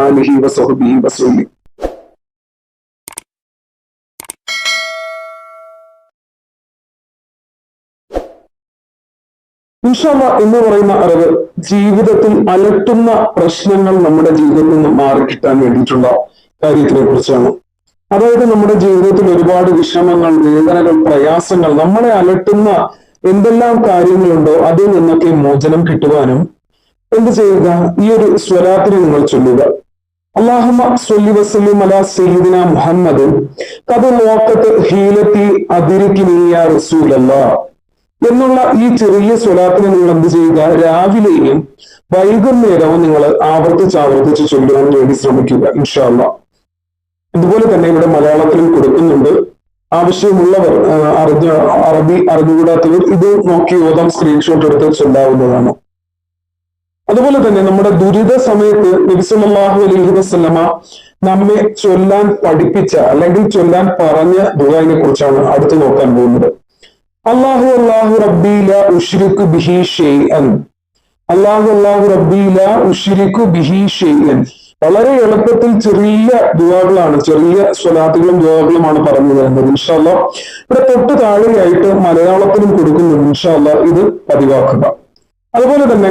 ആലിഹി വസഹ്ബിഹി വസല്ലം. ഇൻഷാല്ല എന്ന് പറയുന്ന അറിവ് ജീവിതത്തിൽ അലട്ടുന്ന പ്രശ്നങ്ങൾ നമ്മുടെ ജീവിതത്തിൽ നിന്ന് മാറിക്കിട്ടാൻ വേണ്ടിയിട്ടുള്ള കാര്യത്തിനെ കുറിച്ചാണ് അതായത് നമ്മുടെ ജീവിതത്തിൽ ഒരുപാട് വിഷമങ്ങൾ വേദനകൾ പ്രയാസങ്ങൾ നമ്മളെ അലട്ടുന്ന എന്തെല്ലാം കാര്യങ്ങളുണ്ടോ അതിൽ നിന്നൊക്കെ മോചനം കിട്ടുവാനും എന്ത് ചെയ്യുക? ഈ ഒരു സ്വലാത്തിനെ നിങ്ങൾ ചൊല്ലുക. അള്ളാഹുമ സ്വല്ലി വസ്ലിം അല സയ്യിദിന മുഹമ്മദ്. കഥ നോക്കത്ത് ഹീലത്തി അതിരിക്കിനിയ റസൂലല്ല. എന്നുള്ള ഈ ചെറിയ സ്വലാത്തിനെ നിങ്ങൾ എന്ത് ചെയ്യുക? രാവിലെയും വൈകുന്നേരവും നിങ്ങൾ ആവർത്തിച്ച് ആവർത്തിച്ച് ചൊല്ലുവാൻ വേണ്ടി ശ്രമിക്കുക ഇൻഷാല്ല ഇതുപോലെ തന്നെ ഇവിടെ മലയാളത്തിലും കൊടുക്കുന്നുണ്ട്. ആവശ്യമുള്ളവർ അറിഞ്ഞ അറബി അറിഞ്ഞുകൂടാത്തവർ ഇത് നോക്കി ഓതാം സ്ക്രീൻഷോട്ട് എടുത്ത് ചൊല്ലാവുന്നതാണ്. അതുപോലെ തന്നെ നമ്മുടെ ദുരിത സമയത്ത് നബിസല്ലാഹു അലൈഹി വസ്ലമ നമ്മെ ചൊല്ലാൻ പഠിപ്പിച്ച അല്ലെങ്കിൽ ചൊല്ലാൻ പറഞ്ഞ ദുആനെ കുറിച്ചാണ് അടുത്ത് നോക്കാൻ പോകുന്നത്. അള്ളാഹു അള്ളാഹു റബ്ബീല ഉഷിരിക്കു ബിഹി ഷെയ്ൻ അള്ളാഹു അള്ളാഹു റബ്ബീല ഉഷിരിക്കു ബിഹി ഷെയ്അൻ വളരെ എളുപ്പത്തിൽ ചെറിയ ദുവാകളാണ് ചെറിയ സ്വലാത്തുകളും ദുവാകളുമാണ് പറഞ്ഞു തരുന്നത്. ഇൻഷാല്ല ഇവിടെ തൊട്ട് താഴെയായിട്ട് മലയാളത്തിലും കൊടുക്കുന്നുണ്ട്. ഇൻഷാല്ല ഇത് പതിവാക്കുക. അതുപോലെ തന്നെ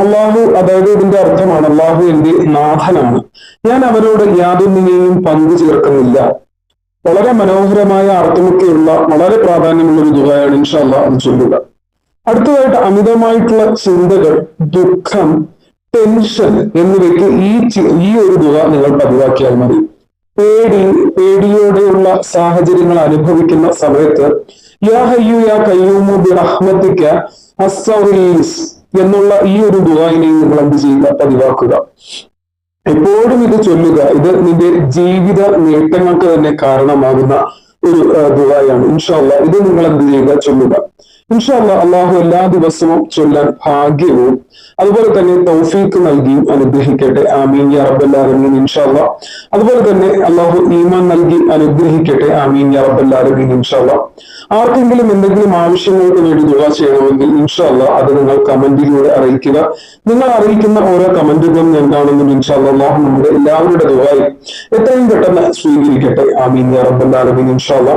അള്ളാഹു അതായത് ഇതിന്റെ അർത്ഥമാണ് അള്ളാഹു എന്റെ നാഥനാണ്. ഞാൻ അവരോട് യാതൊന്നിനെയും പങ്കു ചേർക്കുന്നില്ല. വളരെ മനോഹരമായ അർത്ഥമൊക്കെയുള്ള വളരെ പ്രാധാന്യമുള്ള ഒരു ദുഃഖയാണ് ഇൻഷാല്ല അത് ചൊല്ലുക. അടുത്തതായിട്ട് അമിതമായിട്ടുള്ള ചിന്തകൾ ദുഃഖം ടെൻഷൻ എന്നിവയ്ക്ക് ഈ ഈ ഒരു ദുഃഖ നിങ്ങൾ പതിവാക്കിയാൽ മതി. പേടി പേടിയോടെയുള്ള സാഹചര്യങ്ങൾ അനുഭവിക്കുന്ന സമയത്ത് യാ കയ്യൂമു എന്നുള്ള ഈ ഒരു ദുആഇനെ നിങ്ങൾ എന്ത് ചെയ്യുക? പതിവാക്കുക. എപ്പോഴും ഇത് ചൊല്ലുക. ഇത് നിന്റെ ജീവിത നേട്ടങ്ങൾക്ക് തന്നെ കാരണമാകുന്ന ഒരു ദുആയാണ് ഇൻഷാല്ല ഇത് നിങ്ങൾ എന്ത് ചെയ്യുക? ചൊല്ലുക. ഇൻഷാല്ല അള്ളാഹു എല്ലാ ദിവസവും ചൊല്ലാൻ ഭാഗ്യവും. അതുപോലെ തന്നെ തൗഫീക്ക് നൽകിയും അനുഗ്രഹിക്കട്ടെ. ആമീൻ യാ ഇൻഷാല്ല അതുപോലെ തന്നെ അള്ളാഹു ഈമാൻ നൽകി അനുഗ്രഹിക്കട്ടെ. ആമീൻ യാ ഇൻഷാല്ല ആർക്കെങ്കിലും എന്തെങ്കിലും ആവശ്യങ്ങൾക്ക് വേണ്ടി ദുവാ ചെയ്യണമെങ്കിൽ ഇൻഷാല്ല അത് നിങ്ങൾ കമന്റിലൂടെ അറിയിക്കുക. നിങ്ങൾ അറിയിക്കുന്ന ഓരോ കമന്റുകളും ഞാൻ കാണുന്നു ഇൻഷാല്ല അള്ളാഹു നമ്മുടെ എല്ലാവരുടെ ദുആയും എത്രയും പെട്ടെന്ന് സ്വീകരിക്കട്ടെ. ആമീൻ യാ ഇൻഷാല്ല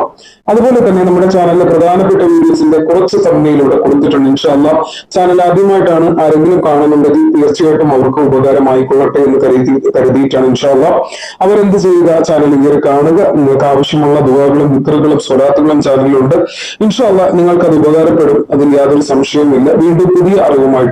അതുപോലെ തന്നെ നമ്മുടെ ചാനലിലെ പ്രധാനപ്പെട്ട വീഡിയോസിന്റെ കുറച്ച് തമ്മയിലൂടെ കൊടുത്തിട്ടുണ്ട്. ഇൻഷാല്ല ചാനൽ ആദ്യമായിട്ടാണ് ആരെങ്കിലും കാണുന്നുണ്ടെങ്കിൽ തീർച്ചയായിട്ടും അവർക്ക് ഉപകാരമായിക്കൊള്ളട്ടെ എന്ന് കരുതി കരുതിയിട്ടാണ് ഇൻഷാല്ല അവരെന്ത് ചെയ്യുക? ചാനൽ ഇങ്ങനെ കാണുക. നിങ്ങൾക്ക് ആവശ്യമുള്ള ദുവാകളും മിത്രകളും സ്വരാത്തുകളും ചാനലിലുണ്ട്. ഇൻഷാല്ല നിങ്ങൾക്ക് അത് ഉപകാരപ്പെടും. അതിൽ യാതൊരു സംശയവുമില്ല. വീണ്ടും പുതിയ അറിവുമായിട്ട്